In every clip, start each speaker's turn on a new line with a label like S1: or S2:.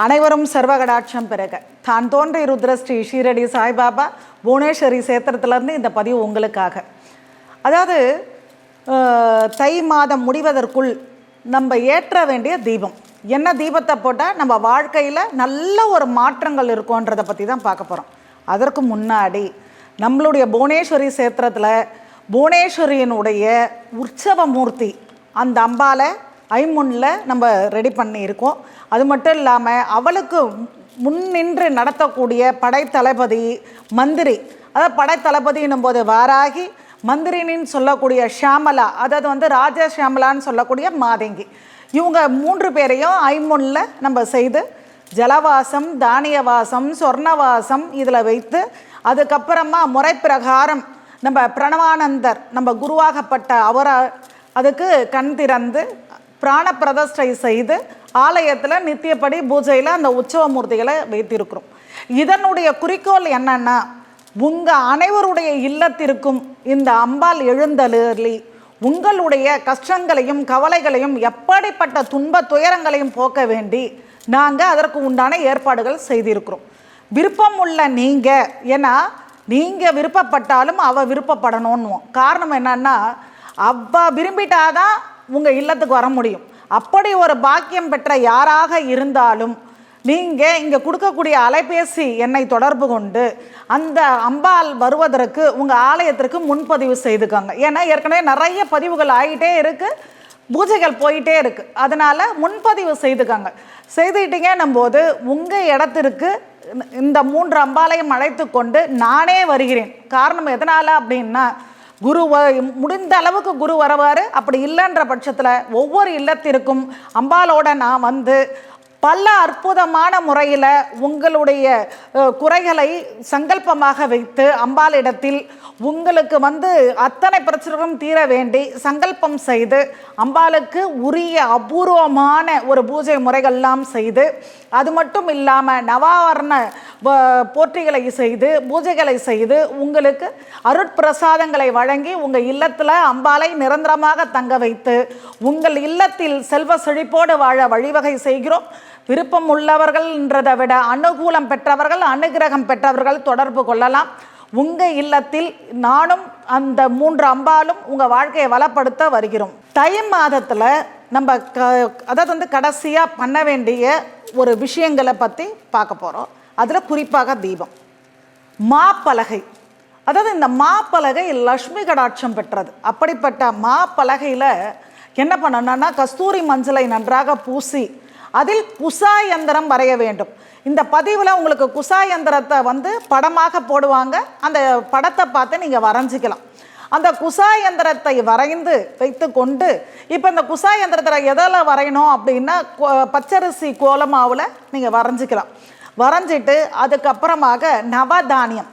S1: அனைவரும் சர்வகடாட்சம் பிறகு. தான் தோன்றி ருத்ர ஸ்ரீ ஷீரடி சாய்பாபா புவனேஸ்வரி சேத்திரத்திலேருந்து இந்த பதிவு உங்களுக்காக. அதாவது தை மாதம் முடிவதற்குள் நம்ம ஏற்ற வேண்டிய தீபம். என்ன தீபத்தை போட்டால் நம்ம வாழ்க்கையில் நல்ல ஒரு மாற்றங்கள் இருக்கும்ன்றதை பற்றி தான் பார்க்க போகிறோம் அதற்கு முன்னாடி நம்மளுடைய புவனேஸ்வரி சேத்திரத்தில் புவனேஸ்வரியினுடைய உற்சவ மூர்த்தி அந்த அம்பாவை ஐமுனில் நம்ம ரெடி பண்ணியிருக்கோம். அது மட்டும் இல்லாமல் அவளுக்கு முன்னின்று நடத்தக்கூடிய படைத்தளபதி மந்திரி. அதாவது படைத்தளபதினும் போது வாராகி மந்திரினின்னு சொல்லக்கூடிய ஷியாமலா அதாவது வந்து ராஜா ஷியாமலான்னு சொல்லக்கூடிய மாதங்கி. இவங்க மூன்று பேரையும் ஐமுனில் நம்ம செய்து ஜலவாசம் தானியவாசம் சொர்ணவாசம் இதில் வைத்து அதுக்கப்புறமா முறை பிரகாரம் நம்ம பிரணவானந்தர் நம்ம குருவாகப்பட்ட அவரை அதுக்கு கண் திறந்து பிராண பிரதஷ்டை செய்து ஆலயத்தில் நித்தியப்படி பூஜையில் அந்த உற்சவ மூர்த்திகளை வைத்திருக்கிறோம். இதனுடைய குறிக்கோள் என்னன்னா உங்கள் அனைவருடைய இல்லத்திற்கும் இந்த அம்பாள் எழுந்தருளி உங்களுடைய கஷ்டங்களையும் கவலைகளையும் எப்படிப்பட்ட துன்ப துயரங்களையும் போக்க வேண்டி நாங்கள் அதற்கு உண்டான ஏற்பாடுகள் செய்திருக்கிறோம். விருப்பம் உள்ள நீங்கள் ஏன்னா நீங்கள் விருப்பப்பட்டாலும் அவள் விருப்பப்படணும்னுவோம். காரணம் என்னன்னா அவ விரும்பிட்டாதான் உங்கள் இல்லத்துக்கு வர முடியும். அப்படி ஒரு பாக்கியம் பெற்ற யாராக இருந்தாலும் நீங்கள் இங்கே கொடுக்கக்கூடிய அலைபேசி எண்ணை தொடர்பு கொண்டு அந்த அம்பாள் வருவதற்கு உங்கள் ஆலயத்திற்கு முன்பதிவு செய்துக்கோங்க. ஏன்னா ஏற்கனவே நிறைய பதிவுகள் ஆகிட்டே இருக்குது பூஜைகள் போயிட்டே இருக்குது அதனால் முன்பதிவு செய்துக்கோங்க. செய்துக்கிட்டீங்கன்னும் போது உங்கள் இடத்திற்கு இந்த- இந்த மூன்று அம்பாலையும் அழைத்து கொண்டு நானே வருகிறேன். காரணம் எதனால் அப்படின்னா குரு வ- முடிந்த அளவுக்கு குரு வருவார். அப்படி இல்லைன்ற பட்சத்தில் ஒவ்வொரு இல்லத்திற்கும் அம்பாலோட நான் வந்து பல அற்புதமான முறையில் உங்களுடைய குறைகளை சங்கல்பமாக வைத்து அம்பாளிடத்தில் உங்களுக்கு வந்து அத்தனை பிரச்சனைகளும் தீர வேண்டி சங்கல்பம் செய்து அம்பாளுக்கு உரிய அபூர்வமான ஒரு பூஜை முறைகள்லாம் செய்து அது மட்டும் இல்லாமல் நவாவரண போற்றிகளை செய்து பூஜைகளை செய்து உங்களுக்கு அருட்பிரசாதங்களை வழங்கி உங்கள் இல்லத்தில் அம்பாளை நிரந்தரமாக தங்க வைத்து உங்கள் இல்லத்தில் செல்வ செழிப்போடு வாழ வழிவகை செய்கிறோம். விருப்பம் உள்ளவர்கள்ன்றதை விட அனுகூலம் பெற்றவர்கள் அனுகிரகம் பெற்றவர்கள் தொடர்பு கொள்ளலாம். உங்கள் இல்லத்தில் நானும் அந்த மூன்று அம்பாலும் உங்கள் வாழ்க்கையை வளப்படுத்த வருகிறோம். தை மாதத்தில் நம்ம க அதாவது வந்து கடைசியாக பண்ண வேண்டிய ஒரு விஷயங்களை பற்றி பார்க்க போகிறோம் அதில் குறிப்பாக தீபம். மாப்பலகை. அதாவது இந்த மாப்பலகை லக்ஷ்மி கடாட்சம் பெற்றது. அப்படிப்பட்ட மாப்பலகையில் என்ன பண்ணணும்னா கஸ்தூரி மஞ்சளை நன்றாக பூசி அதில் குசா யந்திரம் வரைய வேண்டும். இந்த பதிவில் உங்களுக்கு குசா யந்திரத்தை வந்து படமாக போடுவாங்க. அந்த படத்தை பார்த்து நீங்கள் வரைஞ்சிக்கலாம். அந்த குசா யந்திரத்தை வரைந்து வைத்து கொண்டு இப்போ இந்த குசா யந்திரத்தில் எதில் வரையணும் அப்படின்னா பச்சரிசி கோலமாவில் நீங்கள் வரைஞ்சிக்கலாம். வரைஞ்சிட்டு அதுக்கப்புறமாக நவதானியம்.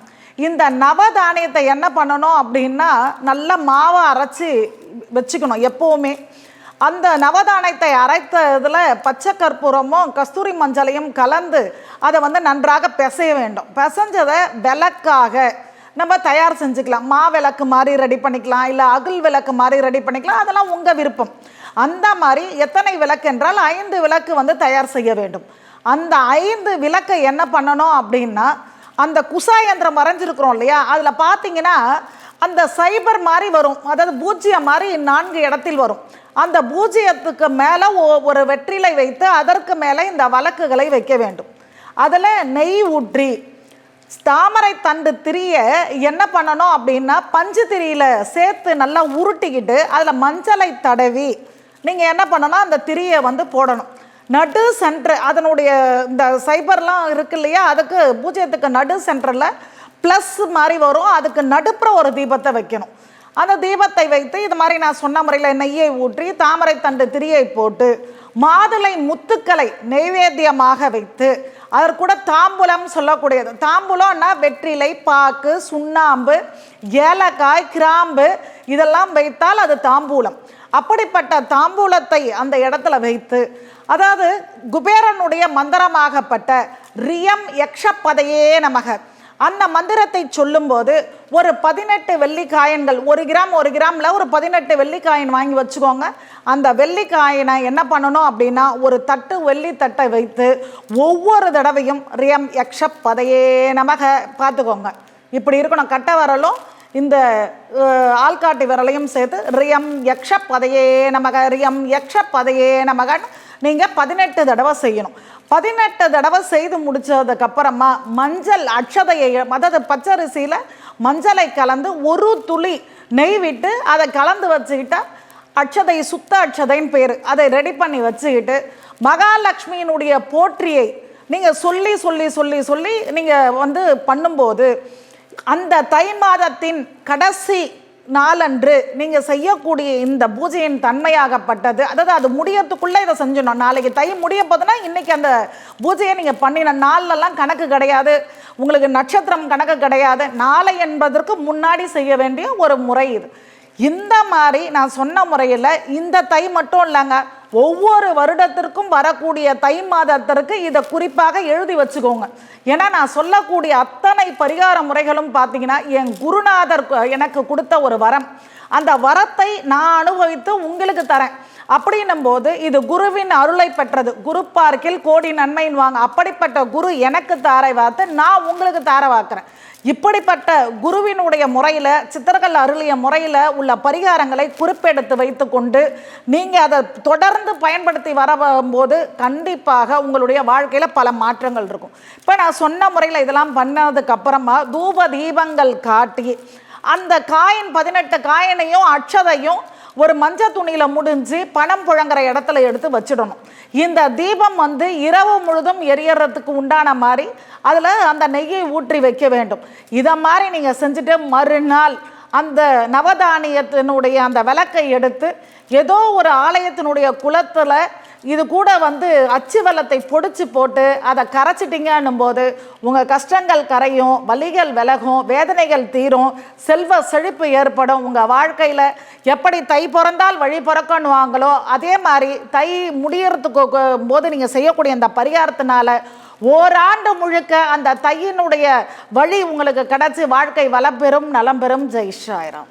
S1: இந்த நவதானியத்தை என்ன பண்ணணும் அப்படின்னா நல்ல மாவை அரைச்சி வச்சுக்கணும் எப்போவுமே. அந்த நவதானியத்தை அரைத்ததில் பச்சை கற்பூரமும் கஸ்தூரி மஞ்சளையும் கலந்து அதை வந்து நன்றாக பிசைய வேண்டும். பிசைஞ்சதை விளக்காக நம்ம தயார் செஞ்சுக்கலாம். மா விளக்கு மாதிரி ரெடி பண்ணிக்கலாம். இல்லை அகில் விளக்கு மாதிரி ரெடி பண்ணிக்கலாம். அதெல்லாம் உங்கள் விருப்பம். அந்த மாதிரி எத்தனை விளக்கு என்றால் ஐந்து விளக்கு வந்து தயார் செய்ய வேண்டும். அந்த ஐந்து விளக்கை என்ன பண்ணணும் அப்படின்னா அந்த குசா யந்திரம் வரைஞ்சிருக்கிறோம் இல்லையா? அதில் பார்த்தீங்கன்னா அந்த சைபர் மாதிரி வரும். அதாவது பூஜ்ஜியம் மாதிரி நான்கு இடத்தில் வரும். அந்த பூஜ்ஜியத்துக்கு மேலே ஒரு வெற்றிலை வைத்து அதற்கு மேலே இந்த வழக்குகளை வைக்க வேண்டும். அதில் நெய் ஊற்றி தாமரை தண்டு திரிய என்ன பண்ணணும் அப்படின்னா பஞ்சு திரியில் சேர்த்து நல்லா உருட்டிக்கிட்டு அதில் மஞ்சளை தடவி நீங்கள் என்ன பண்ணணும்? அந்த திரியை வந்து போடணும். நடு சென்டர் அதனுடைய இந்த சைபர்லாம் இருக்கு இல்லையா? அதுக்கு பூஜ்ஜியத்துக்கு நடு சென்டரில் ப்ளஸ் மாதிரி வரும். அதுக்கு நடுப்புற ஒரு தீபத்தை வைக்கணும். அந்த தீபத்தை வைத்து இது மாதிரி நான் சொன்ன முறையில் நெய்யை ஊற்றி தாமரை தண்டு திரியை போட்டு மாதுளை முத்துக்களை நெய்வேத்தியமாக வைத்து அதற்கூட தாம்பூலம் சொல்லக்கூடியது. தாம்பூலம்னா வெற்றிலை பாக்கு சுண்ணாம்பு ஏலக்காய் கிராம்பு இதெல்லாம் வைத்தால் அது தாம்பூலம். அப்படிப்பட்ட தாம்பூலத்தை அந்த இடத்துல வைத்து அதாவது குபேரனுடைய மந்திரமாகப்பட்ட ரியம் யக்ஷப்பதையே நமக. அந்த மந்திரத்தை சொல்லும்போது ஒரு பதினெட்டு வெள்ளிக்காயன்கள் ஒரு கிராம் ஒரு கிராமில் ஒரு பதினெட்டு வெள்ளிக்காயின் வாங்கி வச்சுக்கோங்க. அந்த வெள்ளிக்காயினை என்ன பண்ணணும் அப்படின்னா ஒரு தட்டு வெள்ளி தட்டை வைத்து ஒவ்வொரு தடவையும் ரியம் யக்ஷ பதையே நமக பார்த்துக்கோங்க. இப்படி இருக்கணும். கட்ட வரலும் இந்த ஆள்காட்டி விரலையும் சேர்த்து ரியம் யக்ஷ பதையே நமக ரியம் யக்ஷ பதையே நமகன்னு நீங்கள் பதினெட்டு தடவை செய்யணும். பதினெட்டு தடவை செய்து முடித்ததுக்கப்புறமா மஞ்சள் அட்சதையை அதாவது பச்சரிசியில் மஞ்சளை கலந்து ஒரு துளி நெய் விட்டு அதை கலந்து வச்சுக்கிட்டா அட்சதை சுத்த அட்சதைன்னு பேர். அதை ரெடி பண்ணி வச்சுக்கிட்டு மகாலட்சுமியினுடைய போற்றியை நீங்கள் சொல்லி சொல்லி சொல்லி சொல்லி நீங்கள் வந்து பண்ணும்போது அந்த தை மாதத்தின் கடைசி நாளன்று நீங்கள் செய்யக்கூடிய இந்த பூஜையின் தன்மையாகப்பட்டது. அதாவது அது முடியறதுக்குள்ளே இதை செஞ்சிடணும். நாளைக்கு தை முடிய போதுன்னா இன்றைக்கி அந்த பூஜையை நீங்கள் பண்ணின நாள்லலாம் கணக்கு கிடையாது. உங்களுக்கு நட்சத்திரம் கணக்கு கிடையாது. நாளை என்பதற்கு முன்னாடி செய்ய வேண்டிய ஒரு முறை இது. இந்த மாதிரி நான் சொன்ன முறையில் இந்த தை மட்டும் இல்லைங்க. ஒவ்வொரு வருடத்திற்கும் வரக்கூடிய தை மாதத்திற்கு இதை குறிப்பாக எழுதி வச்சுக்கோங்க. ஏன்னா நான் சொல்லக்கூடிய அத்தனை பரிகார முறைகளும் பார்த்தீங்கன்னா என் குருநாதர் எனக்கு கொடுத்த ஒரு வரம். அந்த வரத்தை நான் அனுபவித்து உங்களுக்கு தரேன். அப்படின்னும் போது இது குருவின் அருளை பெற்றது. குரு பார்க்கில் கோடி நன்மைன்னு வாங்க. அப்படிப்பட்ட குரு எனக்கு தாரை வார்த்து நான் உங்களுக்கு தாரை வாக்குறேன் இப்படிப்பட்ட குருவினுடைய முறையில் சித்தர்கள் அருளிய முறையில் உள்ள பரிகாரங்களை குறிப்பெடுத்து வைத்துக்கொண்டு நீங்கள் அதை தொடர்ந்து பயன்படுத்தி வரும்போது கண்டிப்பாக உங்களுடைய வாழ்க்கையில் பல மாற்றங்கள் இருக்கும். இப்போ நான் சொன்ன முறையில் இதெல்லாம் பண்ணதுக்கு அப்புறமா தூப தீபங்கள் காட்டி அந்த காயின் பதினெட்டு காயினையும் அட்சதையும் ஒரு மஞ்சள் துணியில் முடிஞ்சு பணம் புழங்குற இடத்துல எடுத்து வச்சிடணும். இந்த தீபம் வந்து இரவு முழுதும் எரியறதுக்கு உண்டான மாதிரி அதில் அந்த நெய்யை ஊற்றி வைக்க வேண்டும். இதை மாதிரி நீங்கள் செஞ்சுட்டு மறுநாள் அந்த நவதானியத்தினுடைய அந்த விளக்கை எடுத்து ஏதோ ஒரு ஆலயத்தினுடைய குளத்தில் இது கூட வந்து அச்சு வெள்ளத்தை பொடிச்சு போட்டு அதை கரைச்சிட்டிங்கன்னும் போது உங்கள் கஷ்டங்கள் கரையும் வலிகள் விலகும் வேதனைகள் தீரும் செல்வ செழிப்பு ஏற்படும். உங்கள் வாழ்க்கையில் எப்படி தை பிறந்தால் வழி பிறக்கணுவாங்களோ அதே மாதிரி தை முடியறதுக்கு போது நீங்கள் செய்யக்கூடிய அந்த பரிகாரத்தினால ஓராண்டு முழுக்க அந்த தையினுடைய வழி உங்களுக்கு கிடச்சி வாழ்க்கை வளம் பெறும் நலம் பெறும். ஜெய்ஷாயிரம்